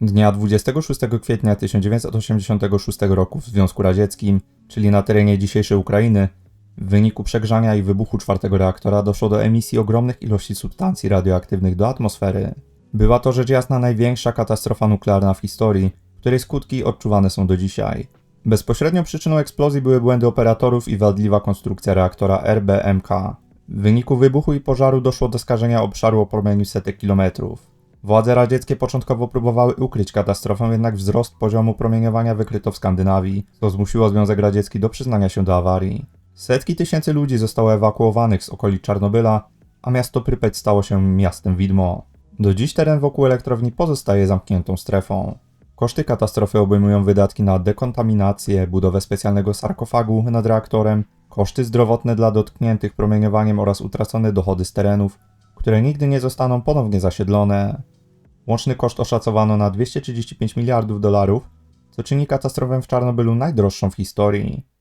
Dnia 26 kwietnia 1986 roku w Związku Radzieckim, czyli na terenie dzisiejszej Ukrainy, w wyniku przegrzania i wybuchu czwartego reaktora doszło do emisji ogromnych ilości substancji radioaktywnych do atmosfery. Była to rzecz jasna największa katastrofa nuklearna w historii, której skutki odczuwane są do dzisiaj. Bezpośrednią przyczyną eksplozji były błędy operatorów i wadliwa konstrukcja reaktora RBMK. W wyniku wybuchu i pożaru doszło do skażenia obszaru o promieniu setek kilometrów. Władze radzieckie początkowo próbowały ukryć katastrofę, jednak wzrost poziomu promieniowania wykryto w Skandynawii, co zmusiło Związek Radziecki do przyznania się do awarii. Setki tysięcy ludzi zostało ewakuowanych z okolic Czarnobyla, a miasto Prypeć stało się miastem widmo. Do dziś teren wokół elektrowni pozostaje zamkniętą strefą. Koszty katastrofy obejmują wydatki na dekontaminację, budowę specjalnego sarkofagu nad reaktorem, koszty zdrowotne dla dotkniętych promieniowaniem oraz utracone dochody z terenów, które nigdy nie zostaną ponownie zasiedlone. Łączny koszt oszacowano na 235 miliardów dolarów, co czyni katastrofę w Czarnobylu najdroższą w historii.